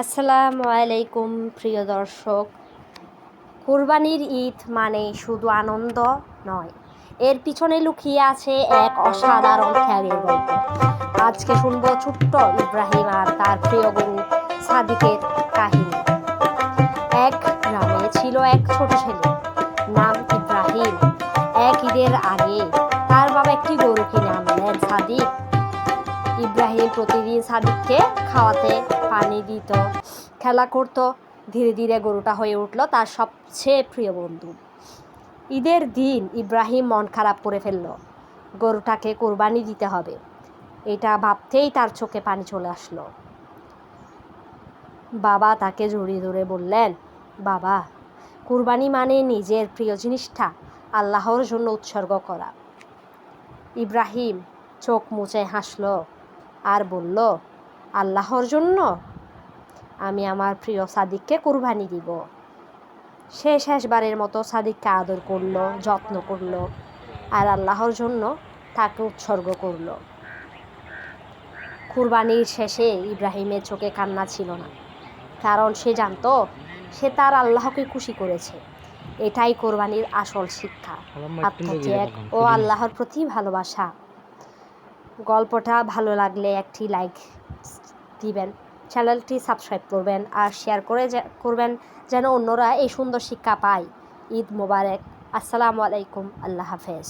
আসসালামু আলাইকুম, প্রিয় দর্শক। কোরবানির ঈদ মানে শুধু আনন্দ নয়, এর পিছনে লুকিয়ে আছে এক অসাধারণ ত্যাগের গল্প। আজকে শুনব ছোট্ট ইব্রাহিম আর তার প্রিয় গুরু সাদিকের কাহিনী। এক গ্রামে ছিল এক ছোট ছেলে, নাম ইব্রাহিম। এক ঈদের আগে তার বাবা একটি গরু কিনে আনলেন সাদিক। ইব্রাহিম প্রতিদিন সাদিককে খাওয়াতে পানি দিত, খেলা করত, ধীরে ধীরে গরুটা হয়ে উঠল তার সবচেয়ে প্রিয় বন্ধু। ঈদের দিন ইব্রাহিম মন খারাপ করে ফেলল, গরুটাকে কোরবানি দিতে হবে। এটা ভাবতেই তার চোখে পানি চলে আসলো। বাবা তাকে জড়িয়ে ধরে বললেন, বাবা, কুরবানি মানে নিজের প্রিয় জিনিসটা, আল্লাহর জন্য উৎসর্গ করা। ইব্রাহিম চোখ মুছে হাসলো আর বলল আল্লাহর জন্য আমি আমার প্রিয় সাদিককে কুরবানি দিব। সে শেষবারের মতো সাদিককে আদর করল যত্ন করল আর আল্লাহর জন্য তাকে উৎসর্গ করল। কুরবানির শেষে ইব্রাহিমের চোখে কান্না ছিল না কারণ সে জানতো সে তার আল্লাহকে খুশি করেছে। এটাই কোরবানির আসল শিক্ষা আত্মত্যাগ ও আল্লাহর প্রতি ভালোবাসা। গল্পটা ভালো লাগলে একটি লাইক দিবেন চ্যানেলটি সাবস্ক্রাইব করবেন আর শেয়ার করে করবেন যেন অন্যরা এই সুন্দর শিক্ষা পায়। ঈদ মোবারক। আসসালামু আলাইকুম। আল্লাহ হাফেজ।